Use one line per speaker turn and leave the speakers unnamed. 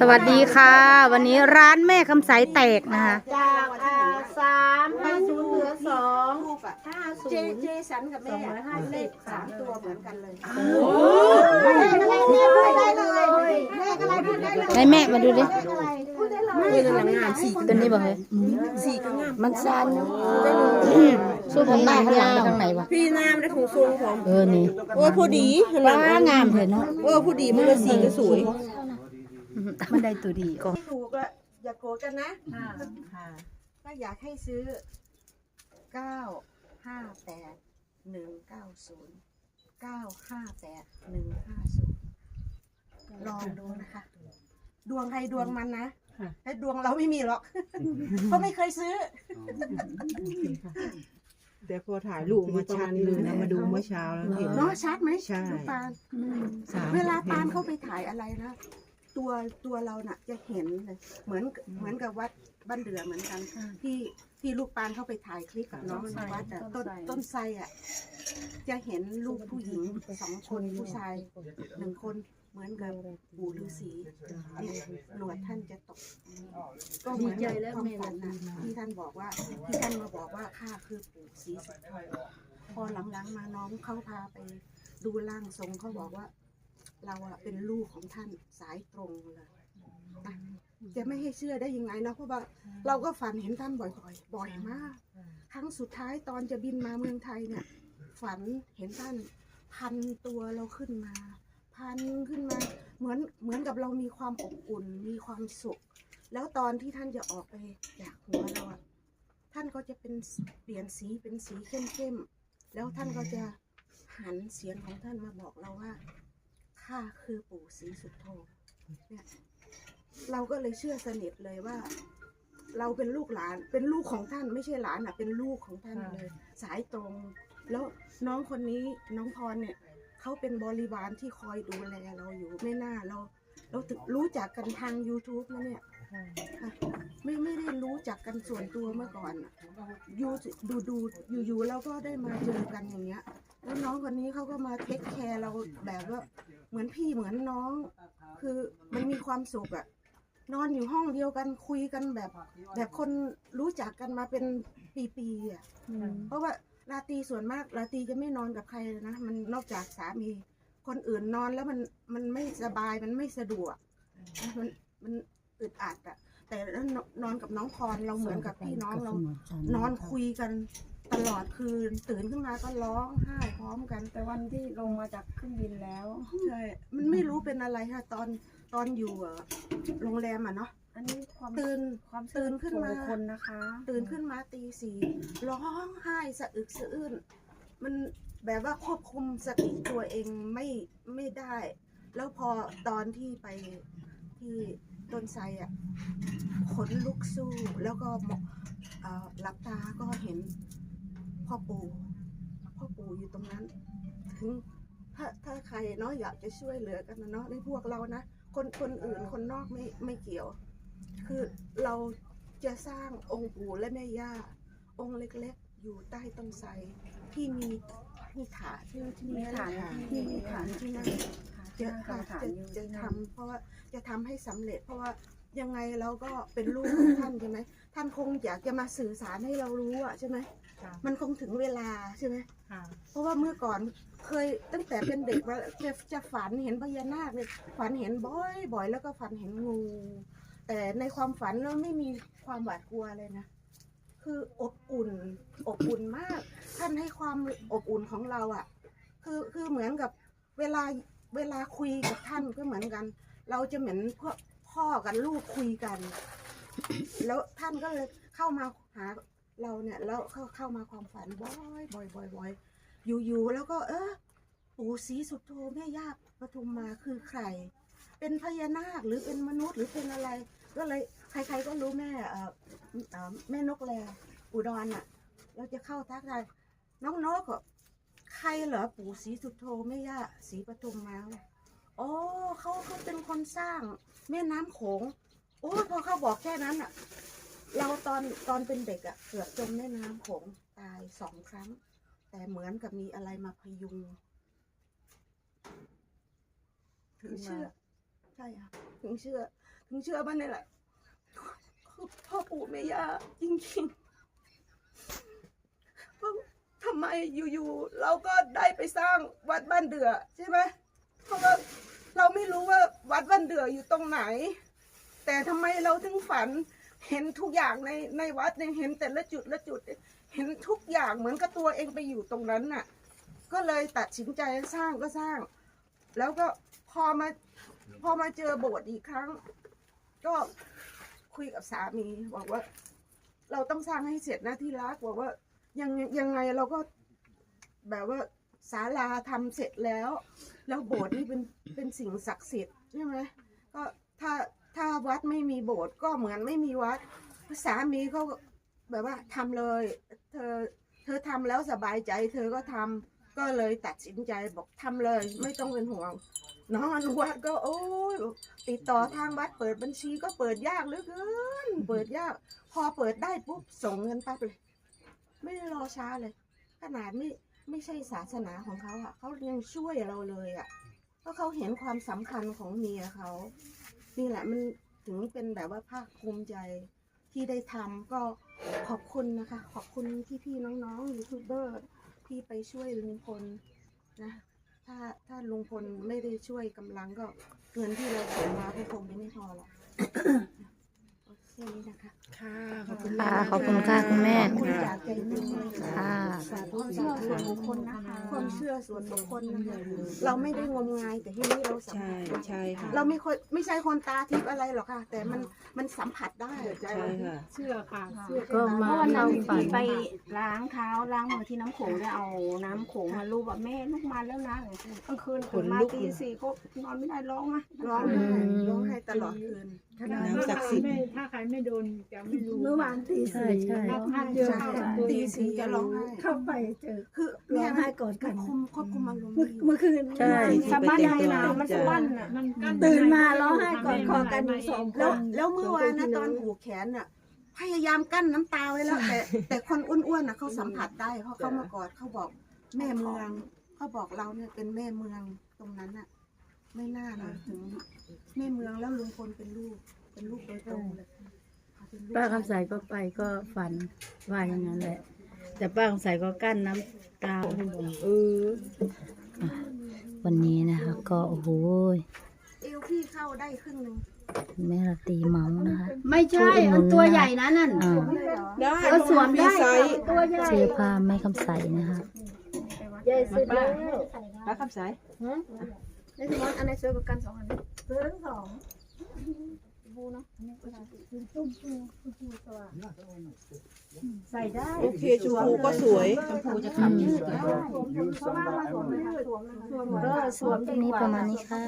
สวัสดีค่ะ วันนี้ร้านแม่คำใสแตกนะคะ
จากอ่าสามไปศูนย์เหลือสอง
ห้าศู
เจ
นย์
เจสันกับ
ส
แม่
องร้อยห้า
เล
สิ
ข
บ
สามตัวเหมือนกันเลย
โอ้
เลขอะไรแม่พูดได้เลยเลขอะไรพูดได้เลย
ให้แม่มาดูดิ
เลขอะไรพูดได้เลย
ไม่กำลังงามสี่
ตัวนี้บอกเลย
สี่ก็งาม
มันสั้นสู้ผมหน้าข้างหลังไปทางไหนวะ
พี่งามได้ของทรงผม
เออนี่
โอ้ยพอดีเห็นไหม
ว้างามเถอะเนาะ
โอ้ยพอดีมันเลยสีก็สวย
มันได้ตัวดีก็
ไม่ถูกอะอย่าโกรธกันนะก็อยากให้ซื้อเก้าห้าแปดหนึ่งเก้าศูนย์เก้าห้าแปดหนึ่งห้าศูนย์ลองดูนะคะ ดวงใครดวงมันนะแต่ดวงเราไม่มีหรอกเพราะไม่เคยซื้อ
เดี๋ยวพอถ่ายรูปมาชัดเลยนะมาดูเมื่อเช้าแล้วเห็น
เนาะชัดไหม
ใช่
ลูกปาน
สาม
เวลาปานเข้าไปถ่ายอะไรนะ ตัวตัวเราน่ะจะเห็นเลยเหมือนเหมือนกับวัดบ้านเดือเหมือนกันที่ที่ลูกปานเข้าไปถ่ายคลิปกับน้องในวัดอะต้นต้นไทรอะจะเห็นลูกผู้หญิงสองคนผู้ชายหนึ่งคนเหมือนกับปู่ฤาษีนี่หนวดท่านจะตก ก็เหมือนกับความฝันนะที่ท่านบอกว่าที่ท่านมาบอกว่าข้าคือปู่ศรีสุโธพอหลังๆมาน้องเขาพาไปดูร่างทรงเขาบอกว่า เราอะเป็นลูกของท่านสายตรงเลยนะจะไม่ให้เชื่อได้ยังไงเนาะเพราะว่าเราก็ฝันเห็นท่านบ่อยๆ บ่อยมาก ครั้งสุดท้ายตอนจะบินมาเมืองไทยเนี่ย ฝันเห็นท่านพันตัวเราขึ้นมา พันขึ้นมา เหมือนเหมือนกับเรามีความอบอุ่นมีความสุข แล้วตอนที่ท่านจะออกไปจากหัวเราอะท่านก็จะเป็นเปลี่ยนสีเป็นสีเข้มๆแล้วท่านก็จะหันเสียงของท่านมาบอกเราว่า ข้าคือปู่ศรีสุโธเนี่ยเราก็เลยเชื่อสนิทเลยว่า เราเป็นลูกหลาน เป็นลูกของท่านไม่ใช่หลานอะ เป็นลูกของท่านเลย สายตรง แล้วน้องคนนี้น้องพรเนี่ยเขาเป็นบริวารที่คอยดูแลเราอยู่ไม่น่าเราเราถึงรู้จักกันทาง YouTube นะเนี่ยค่ะไม่ไม่ได้รู้จักกันส่วนตัวเมื่อก่อนอะยูดูดูอยู่อยู่ๆเราก็ได้มาเจอกันอย่างเงี้ย แล้วน้องคนนี้เขาก็มาเทคแคร์เราแบบว่า เหมือนพี่เหมือนน้อง คือมันมีความสุขอะนอนอยู่ห้องเดียวกันคุยกันแบบ แบบคนรู้จักกันมาเป็นปีๆอะเพราะว่าราตรีส่วนมากราตรีจะไม่นอนกับใครเลยนะมันนอกจากสามี คนอื่นนอนแล้วมันมันไม่สบายมันไม่สะดวกมันมันอึดอัดอะแต่แล้วนอนกับน้องพรเราเหมือนกับพี่น้องเรานอนคุยกัน ตลอดคืนตื่นขึ้นมาก็ร้องไห้พร้อมกัน
แต่วันที่ลงมาจากเครื่องบินแล้ว
ใช่ มันไม่รู้เป็นอะไรค่ะ ตอนตอนอยู่อะโรงแรมอะเนาะ
อันนี้ความ
ตื่น
ความ
ตื่นขึ้นมา
ส่วบุคคนนะคะ
ตื่นขึ้นมาตีสี่ร้องไห้สะอึกสะอื้นมันแบบว่าควบคุมสติตัวเองไม่ไม่ได้ แล้วพอตอนที่ไปที่ต้นไทรอะขนลุกสู้แล้วก็มองเอ่อหลับตาก็เห็น พ่อปู่พ่อปู่อยู่ตรงนั้น ถึงถ้าถ้าใครเนาะอยากจะช่วยเหลือกันนะเนาะในพวกเรานะคนคนอื่นคนนอกไม่ไม่เกี่ยว คือเราจะสร้างองค์ปู่และแม่ย่า องค์เล็กๆ อยู่ใต้ต้นไทรที่มีมีฐานที่ที่มีฐานที่มีฐานที่นั่น
ที่
จะ
นั่งกรร
ค่ะ
มฐาน
จะ
อยู่
จะ
ที่
ทำ
นั่น
เพราะว่าจะทำให้สำเร็จเพราะว่า ยังไงเราก็เป็นลูกของท่านใช่ไหมท่านคงอยากจะมาสื่อสารให้เรารู้อะใช่ไหม
ค่ะ
มันคงถึงเวลาใช่ไหม
ค่ะ
เพราะว่าเมื่อก่อนเคยตั้งแต่เป็นเด็กว่าจะจะฝันเห็นพญานาคเนี่ยฝันเห็นบ่อยบ่อยแล้วก็ฝันเห็นงู แต่ในความฝันเราไม่มีความหวาดกลัวเลยนะ คืออบอุ่นอบอุ่นมาก ท่านให้ความอบอุ่นของเราอะ่ะคือคือเหมือนกับเวลาเวลาคุยกับท่านก็เหมือนกัน เราจะเหมือนพ่อ พ่อกับลูกคุยกัน แล้วท่านก็เลยเข้ามาหาเราเนี่ยแล้วเข้าเข้ามาความฝันบ่อยบ่อยบ่อยบ่อยอยู่ๆแล้วก็ เออปู่ศรีสุโธแม่ย่าปทุมมาคือใคร เป็นพญานาคหรือเป็นมนุษย์หรือเป็นอะไร ก็เลยใคร ๆก็รู้แม่เอ่อเอ่อแม่นกแลอุดรอะ เราจะเข้าทักทายน้องนกอะใครเหรอปู่ศรีสุโธแม่ย่าศรีปทุมมา โอ้เขาเขาเป็นคนสร้างแม่น้ำโขง โอ้ยพอเขาบอกแค่นั้นอะ เราตอนตอนเป็นเด็กอะ เกือบจมแม่น้ำโขงตายสองครั้ง แต่เหมือนกับมีอะไรมาพยุง ถึงเชื่อ ใช่ค่ะ ถึงเชื่อ ถึงเชื่อมันนี่แหละคือพ่อปู่แม่ย่าจริงๆเพราะทำไมอยู่ๆเราก็ได้ไปสร้างวัดบ้านเดือใช่ไหมเพราะว่า เราไม่รู้ว่าวัดบ้านเดืออยู่ตรงไหน แต่ทำไมเราถึงฝันเห็นทุกอย่างในในวัดเนี่ยเห็นแต่ละจุดละจุด เห็นทุกอย่างเหมือนกับตัวเองไปอยู่ตรงนั้นน่ะ ก็เลยตัดสินใจสร้างก็สร้าง แล้วก็พอมาพอมาเจอโบสถ์อีกครั้ง ก็คุยกับสามีบอกว่า เราต้องสร้างให้เสร็จนะที่รักบอกว่ายังยังไงเราก็แบบว่า ศาลาทำเสร็จแล้ว แล้วโบสถ์นี่เป็นเป็นสิ่งศักดิ์สิทธิ์ใช่ไหมก็ถ้าถ้าวัดไม่มีโบสถ์ก็เหมือนไม่มีวัดสามีเขาแบบว่าทำเลย เธอเธอทำแล้วสบายใจ เธอก็ทำก็เลยตัดสินใจบอกทำเลย ไม่ต้องเป็นห่วงน้องอนุวัฒน์ก็โอ้ยติดต่อทางวัดเปิดบัญชีก็เปิดยากเหลือเกินเปิดยาก พอเปิดได้ปุ๊บส่งเงินปั๊บเลย ไม่ได้รอช้าเลย ขนาดไม่ ไม่ใช่ศาสนาของเขาอะเขายังช่วยเราเลยอะเพราะเขาเห็นความสำคัญของเมียเขา นี่แหละมันถึงเป็นแบบว่าภาคภูมิใจที่ได้ทำก็ขอบคุณนะคะ ขอบคุณพี่ๆน้องๆยูทูบเบอร์ที่ไปช่วยลุงพลนะถ้าถ้าลุงพลไม่ได้ช่วยกำลังก็เงินที่เราเส่งมาก็คงจะไม่พอหรอก โอเคนี้นะคะ
ค่ะขอบคุณ
ค่ะ
มาก
ขอบคุณค่ะคุณแม่
ขอบคุณจากใจจริงเลยค่ะ
ค่ะ
สาธุ
ความเชื่อส่วนบุคคลนะคะ
ความเชื่อส่วนบุคคลนะคะเราไม่ได้งมงายแต่ที่นี้เราสัม
ใช่
ผัส
ใช่ค่ะ
เราไม่ค่อยไม่ใช่คนตาทิพย์อะไรหรอกค่ะ แต่มันมันสัมผัสได้
ใช่ค่ะ
เชื่อค่ะ
ก็มา
เมื่อวันนั้
เข้านฝัน
ที่ไปล้างเท้าล้างมือที่น้ำโขงได้เอาน้ำโขงมาลูบแบบแม่ลูกมาแล้วนะกลางคืนตื่นมาตีสี่ก็นอนไม่ได้ร้องนะ
ร้อง
อื
ไห้
ม
ร้องไห้ตลอดคืน
น้ำศักดิ์สิทธิ์
ถ้าใครไม่โดนจะไม่รู้
เมื่อวานตี
ใช่ใช่
ถ้าถ้าเจอเข้ากับตัว
ตี
เอง
สี่จะร้องไห้
เข้าไปเจอ
คือ
ร้
แม่
องไห้กอดกัน
คุมควบคุมอารมณ์
เมื่อ
ไม่อยู่
เมื่อคืน
ใช่
สะบั้นให้นะมันสะบั้นอะ
มันกั้
ตื่นมาร้องไห้กอดคอกันอยู่สองค
แล้ว
น
แล้วเมื่อวานนะตอนผูกแขนน่ะ พยายามกั้นน้ำตาไว้แล้ว แต่ แต่คนอ้วนๆน่ะเขาสัมผัสได้เพราะเขามากอดเขาบอกแม่เมืองเขาบอกเราเนี่ยเป็นแม่เมืองตรงนั้นน่ะ ไม่น่านะถึงแม่เมืองแล้วลุงพลเป็นลูกเป็นลูกโดยตรงเลยเขเป็นลูก
ป้าคำใสก็ไปก็ฝันว่าอย่างนั้นแหละ แต่ป้าคำใสก็กั้นน้ำตาเออวันนี้นะคะ ก็โอ้โห
เอวพี่เข้าได้ครึ่งหนึ่ง
แม่ราตรีเมานะคะ
ไม่ใช่มันตัวใหญ่นะนั่น
อ่า
ได้
ก็สวมได้
ไซส์
ตัวใหญ่
เสื้อผ้าแม่คำใสนะคะ
ใหญ่สุดแล้ว
ป้าคำสาย
ในสมอนอันไหนสวยกว่ากันสองอันเสื้อทั้งสอง บูเนาะ
ใส่ได้
โอเคชมพูก็สวย
อืม
เพราะว่ามาสวมเลยค่ะสวมเลยค่ะสวม
ก็สวม
คลิปนี้ประมาณนี้ค่ะ